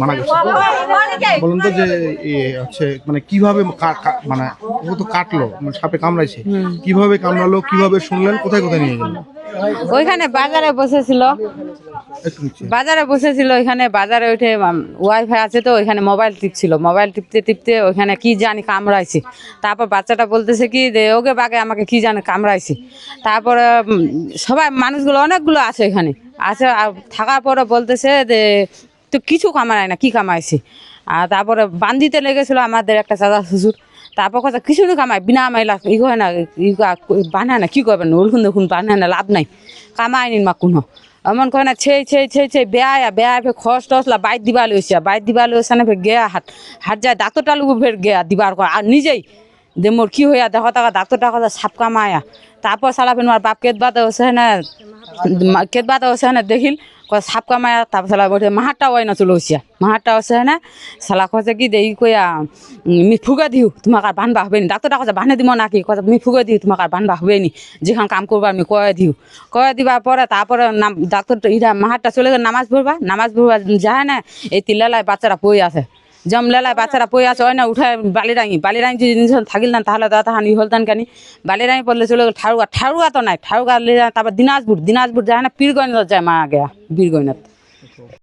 মারা গেছে। বলুন তো যে হচ্ছে মানে কীভাবে কা- কা- মানে ও তো কাটলো মানে সাপে কামড়াইছে। কীভাবে কামড়ালো কীভাবে শুনলেন কোথায় কোথায় নিয়ে গেলেন ওইখানে বাজারে বসেছিল। বাজারে বসেছিল ওইখানে বাজারে উঠে ওয়াইফাই আছে তো ওইখানে মোবাইল টিপছিল। মোবাইল টিপতে টিপতে ওইখানে কি জানি কামড়াইছে। তারপর বাচ্চাটা বলতেছে কি যে ওকে বাগে আমাকে কি জানি কামড়াইছে। তারপরে সবাই মানুষগুলো অনেকগুলো আছে এখানে। আছে আর থাকার পরে বলতেছে যে তো কিছু কামায় না, কি কামাইছে? আর তারপরে বান্দিতে লেগেছিল আমাদের একটা চাচা শ্বশুর। তারপর কথা, কিছু না কামায় বিনা মাইলা ই হয় না, ই বানা না, কি করবেন? ওলখুন দেখুন বানা না, লাভ নাই। কামাই নিন মা কোনো। এমন কয় না ছে ছে ছে ছে বেয়া বেয়া ফে খস টসলা বাইর দিবা লইছে। বাইর দিবা লইছে না, ফের গেয়া হাট হাট যায় ডাক্তারটা লুকু ফের গেয়া দিবার আর নিজেই দে মোর কি হইয়া দেখো টাকা ডাক্তারটা কথা সাপ কামায়া তারপর সালা ফের মার বাপ কেত বাতে হচ্ছে না? কেত বাতে হচ্ছে না? দেখিল, কয় সাপ কামায়া তারপর সালা বটে মাহারটা ওই না চলে হইছিয়া মাহারটা হচ্ছে না? সালা কছে কি দেই কইয়া মি ফুগা দিও, তোমাক আর বানবা হবে নি। ডাক্তারটা কথা বানে দিব নাকি? কথা মি ফুগা দিও, তোমাক আর বানবা হবে নি। যেখান কাম করবা আমি কয়ে দিও। কয়ে দিবার পরে তারপরে নাম ডাক্তার ইটা মাহারটা চলে গেল, নামাজ পড়বা নামাজ পড়বা যায় না? এই তিল্লালায় বাচ্চারা পই আছে। জম লেলায় বাচ্চারা পয়ে আছে, ওই না উঠায় বালিরাঙি। বালিরাঙি যদি জিনিস থাকিল না, তাহলে দাদা হানি হলতান কানি। বালিরাঙি পড়লে চলে গেল ঠাড়ুয়া ঠাড়ুয়া তো নাই ঠাড়ুয়া তারপর দিনাজপুর। দিনাজপুর যায় না, পীরগঞ্জ যায় মা গেয়া বীরগঞ্জত